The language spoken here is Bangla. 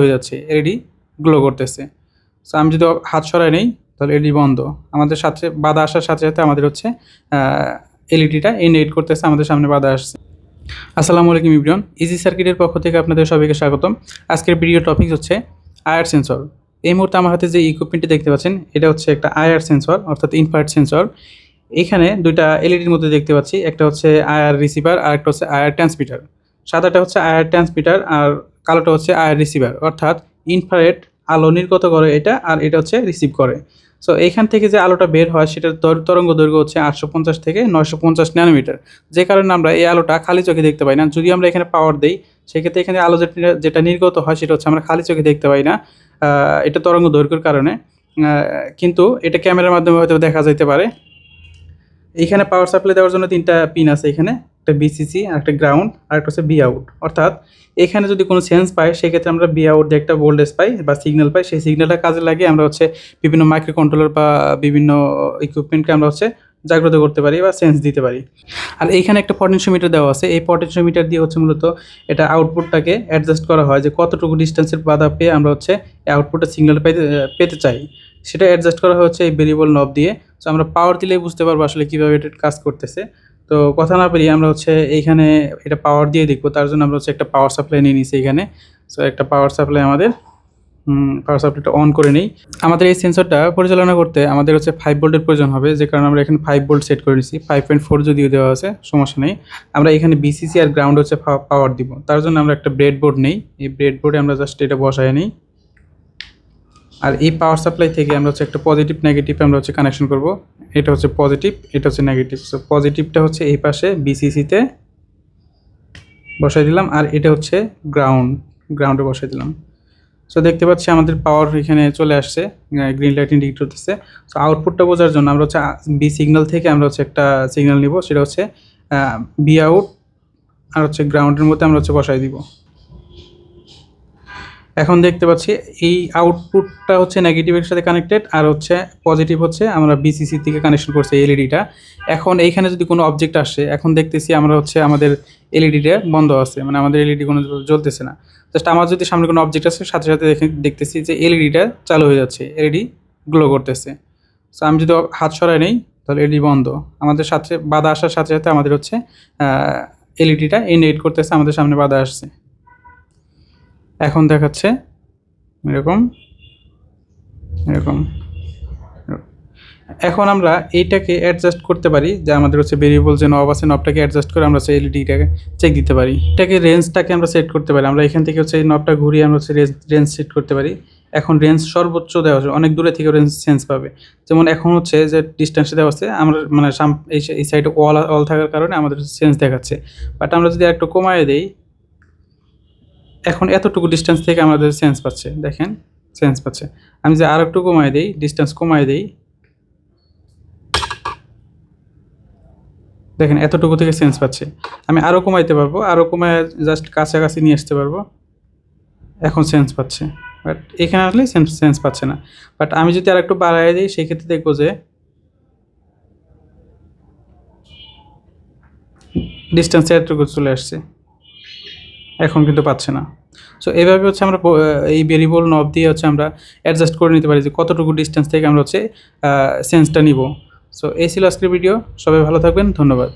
হয়ে যাচ্ছে, এলইডি গ্লো করতেছে। সো আমি যদি হাত সরাই নেই, তাহলে এলইডি বন্ধ। আমাদের সাথে, বাধা আসার সাথে সাথে আমাদের হচ্ছে এলইডিটা ইন্ডিকেট করতেছে, আমাদের সামনে বাধা আসছে। আসসালামু আলাইকুম ইব্রিয়ন ইজি সার্কিটের পক্ষ থেকে আপনাদের সবাইকে স্বাগতম। আজকের ভিডিও টপিক হচ্ছে আয়ার সেন্সর এই মুহূর্তে আমার হাতে যে ইকুইপমেন্টটি দেখতে পাচ্ছেন, এটা হচ্ছে একটা আয়ার সেন্সর অর্থাৎ ইনফ্রারেড সেন্সর এখানে দুইটা এলইডির মধ্যে দেখতে পাচ্ছি, একটা হচ্ছে আয়ার রিসিভার আর একটা হচ্ছে আয়ার ট্রান্সমিটার সাদাটা হচ্ছে আয়ার ট্রান্সমিটার আর কালোটা হচ্ছে আয়ার রিসিভার অর্থাৎ ইনফ্রারেড আলো নির্গত করে এটা আর এটা হচ্ছে রিসিভ করে। সো এইখান থেকে যে আলোটা বের হয় সেটার তর- তরঙ্গ দৈর্ঘ্য হচ্ছে আটশো পঞ্চাশ থেকে নয়শো পঞ্চাশ ন্যানোমিটার যে কারণে আমরা এই আলোটা খালি চোখে দেখতে পাই না। যদি আমরা এখানে পাওয়ার দিই, সেক্ষেত্রে এখানে আলো যেটা যেটা নির্গত হয় সেটা হচ্ছে আমরা খালি চোখে দেখতে পাই না। এটা তরঙ্গ দৈর্ঘ্যের কারণে। কিন্তু এটা ক্যামেরার মাধ্যমে হয়তো দেখা যেতে পারে। এইখানে পাওয়ার সাপ্লাই দেওয়ার জন্য তিনটা পিন আছে এখানে। একটা বিসিসি আর একটা গ্রাউন্ড আর একটা হচ্ছে বি আউট অর্থাৎ এখানে যদি কোনো সেন্স পাই, সেক্ষেত্রে আমরা বি আউট দিয়ে একটা ভোল্টেজ পাই বা সিগন্যাল পাই। সেই সিগন্যালটা কাজে লাগিয়ে আমরা হচ্ছে বিভিন্ন মাইক্রো কন্ট্রোলার বা বিভিন্ন ইকুইপমেন্টকে আমরা হচ্ছে জাগ্রত করতে পারি বা সেন্স দিতে পারি। আর এইখানে একটা পটেনশিওমিটার দেওয়া আছে। এই পটেনশিওমিটার দিয়ে হচ্ছে মূলত এটা আউটপুটটাকে অ্যাডজাস্ট করা হয় যে কতটুকু ডিস্টেন্সের বাধা পেয়ে আমরা হচ্ছে আউটপুটের সিগন্যাল পেতে পেতে চাই। সেটা অ্যাডজাস্ট করা হচ্ছে এই ভেরিয়েবল নব দিয়ে। সো আমরা পাওয়ার দিলেই বুঝতে পারব আসলে কীভাবে এটা কাজ করতেছে। তো কথা না পেরিয়ে আমরা হচ্ছে এইখানে এটা পাওয়ার দিয়ে দেখব, তার জন্য আমরা হচ্ছে একটা পাওয়ার সাপ্লাই নিয়ে নিছি এখানে। সো একটা পাওয়ার সাপ্লাই আমাদের পাওয়ার সাপ্লাইটা অন করে নিই। আমাদের এই সেন্সরটা পরিচালনা করতে আমাদের হচ্ছে ফাইভ ভোল্টের প্রয়োজন হবে, যে কারণে আমরা এখানে ফাইভ ভোল্ট সেট করে নিছি। ফাইভ পয়েন্ট ফোর যদিও দেওয়া আছে, সমস্যা নেই। আমরা এখানে বিসিসি আর গ্রাউন্ড হচ্ছে পাওয়ার দিব। তার জন্য আমরা একটা ব্রেড বোর্ড নেই। এই ব্রেড বোর্ডে আমরা জাস্ট এটা বসায় নিই। আর এই পাওয়ার সাপ্লাই থেকে আমরা হচ্ছে একটা পজিটিভ নেগেটিভ আমরা হচ্ছে কানেকশন করব। এটা হচ্ছে পজিটিভ এটা হচ্ছে নেগেটিভ সো পজিটিভটা হচ্ছে এই পাশে বিসিসিতে বসাই দিলাম আর এটা হচ্ছে গ্রাউন্ড গ্রাউন্ডে বসাই দিলাম। সো দেখতে পাচ্ছি আমাদের পাওয়ার এখানে চলে আসছে গ্রিন লাইট ইন্ডিকেট হতেছে সো আউটপুটটা বোঝার জন্য আমরা হচ্ছে বি সিগন্যাল থেকে আমরা হচ্ছে একটা সিগন্যাল নিব, সেটা হচ্ছে বি আউট আর হচ্ছে গ্রাউন্ডের মধ্যে আমরা হচ্ছে বসাই দিব। এখন দেখতে পাচ্ছি এই আউটপুটটা হচ্ছে নেগেটিভের সাথে কানেক্টেড আর হচ্ছে পজিটিভ হচ্ছে আমরা বিসিসি থেকে কানেকশন করছি এলইডিটা এখন এইখানে যদি কোনো অবজেক্ট আসে, এখন দেখতেছি আমরা হচ্ছে আমাদের এলইডিটা বন্ধ আছে মানে আমাদের এলইডি কোনো জ্বলতেছে না। জাস্ট আমার যদি সামনে কোনো অবজেক্ট আসে, সাথে সাথে দেখে দেখতেছি যে এলইডিটা চালু হয়ে যাচ্ছে এলইডি গ্লো করতেছে। সো আমি যদি হাত সরাই নেই, তাহলে এলইডি বন্ধ। আমাদের সাথে বাধা আসার সাথে সাথে আমাদের হচ্ছে এলইডিটা ইন্ডিকেট করতেছে, আমাদের সামনে বাধা আসছে। এখন দেখাচ্ছে। এরকম। এরকম। এখন আমরা এইটাকে অ্যাডজাস্ট করতে পারি যে আমাদের হচ্ছে ভেরিয়েবল যে নব আছে নবটাকে অ্যাডজাস্ট করে আমরা হচ্ছে এলইডিটাকে চেক দিতে পারি। এটাকে রেঞ্জটাকে আমরা সেট করতে পারি। আমরা এখান থেকে হচ্ছে এই নবটা ঘুরিয়ে আমরা হচ্ছে রেঞ্জ সেট করতে পারি। এখন রেঞ্জ সর্বোচ্চ দেওয়া আছে অনেক দূরে থেকে রেঞ্জ সেন্স পাবে। যেমন এখন হচ্ছে যে ডিস্টেন্সে দেওয়া আছে আমরা মানে এই সাইডে অল অল থাকার কারণে আমাদের সেন্স দেখাচ্ছে। বাট আমরা যদি একটু কমায় দেই এখন এতটুকু ডিস্টেন্স থেকে আমাদের সেন্স পাচ্ছে, দেখেন সেন্স পাচ্ছে। আমি যে আর একটু কমায় দিই ডিস্টেন্স কমায় দিই। দেখেন, এতটুকু থেকে সেন্স পাচ্ছে। আমি আরও কমাইতে পারব আরও কমায় জাস্ট কাছাকাছি নিয়ে আসতে পারব। এখন সেন্স পাচ্ছে। বাট এখানে আসলে সেন্স সেন্স পাচ্ছে না। বাট আমি যদি আর একটু বাড়াই দিই সেক্ষেত্রে দেখব যে ডিস্টেন্সে এতটুকু চলে আসছে। এখন কিন্তু পাচ্ছে না। সো এভাবে হচ্ছে আমরা এই ভেরিয়েবল নব দিয়ে হচ্ছে আমরা অ্যাডজাস্ট করে নিতে পারি যে কতটুকু ডিস্টেন্স থেকে আমরা হচ্ছে সেন্সটা নিব। সো এই ছিল আজকের ভিডিও সবাই ভালো থাকবেন। ধন্যবাদ।